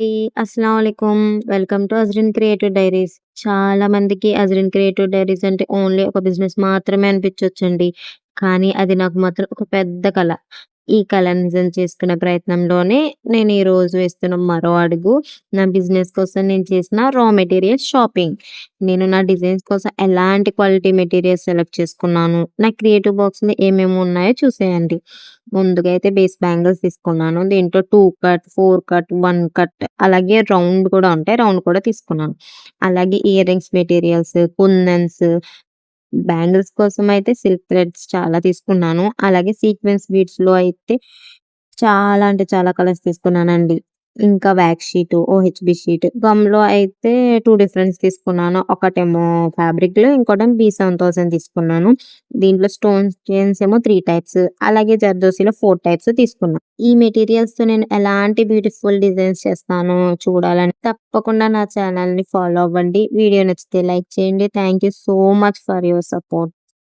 అస్సలం అస్సలాముఅలైకుం. Welcome to Azrin creative diaries. చాలా మందికి అజ్రిన్ క్రియేటివ్ డైరీస్ అంటే ఓన్లీ ఒక బిజినెస్ మాత్రమే అనిపించవచ్చండి కానీ అది నాకు మాత్రం ఒక పెద్ద కళ ఈ కళను నిజం చేసుకునే ప్రయత్నంలోనే నేను ఈరోజు వేస్తున్న మరో అడుగు నా బిజినెస్ కోసం నేను చేసిన రా మెటీరియల్స్ షాపింగ్. నేను నా డిజైన్స్ కోసం ఎలాంటి క్వాలిటీ మెటీరియల్స్ సెలెక్ట్ చేసుకున్నాను. నా క్రియేటివ్ బాక్స్‌లో ఏమేమి ఉన్నాయో చూసేయండి. ముందుగా అయితే బేస్ బ్యాంగిల్స్ తీసుకున్నాను. దీంట్లో two cut, four cut, one cut అలాగే రౌండ్ కూడా ఉంటాయి. రౌండ్ కూడా తీసుకున్నాను. అలాగే ear rings materials, kundans, bangles కోసం అయితే సిల్క్ థ్రెడ్స్ చాలా తీసుకున్నాను. అలాగే సీక్వెన్స్ బీడ్స్‌లో అయితే చాలా అంటే చాలా కలర్స్ తీసుకున్నానండి. ఇంకా బ్యాక్ షీట్ ఓహెచ్బి షీట్, గమ్‌లో అయితే టూ డిఫరెన్స్ తీసుకున్నాను. ఒకటేమో ఫ్యాబ్రిక్‌లో ఇంకోటేమో బీ7000 తీసుకున్నాను. దీంట్లో స్టోన్ చైన్స్ ఏమో త్రీ టైప్స్ అలాగే జర్దోసీలో ఫోర్ టైప్స్ తీసుకున్నాను ఈ మెటీరియల్స్‌తో నేను ఎలాంటి బ్యూటిఫుల్ డిజైన్స్ చేస్తాను చూడాలని తప్పకుండా నా ఛానల్ని ఫాలో అవ్వండి. వీడియో నచ్చితే లైక్ చేయండి. Thank you so much for your support.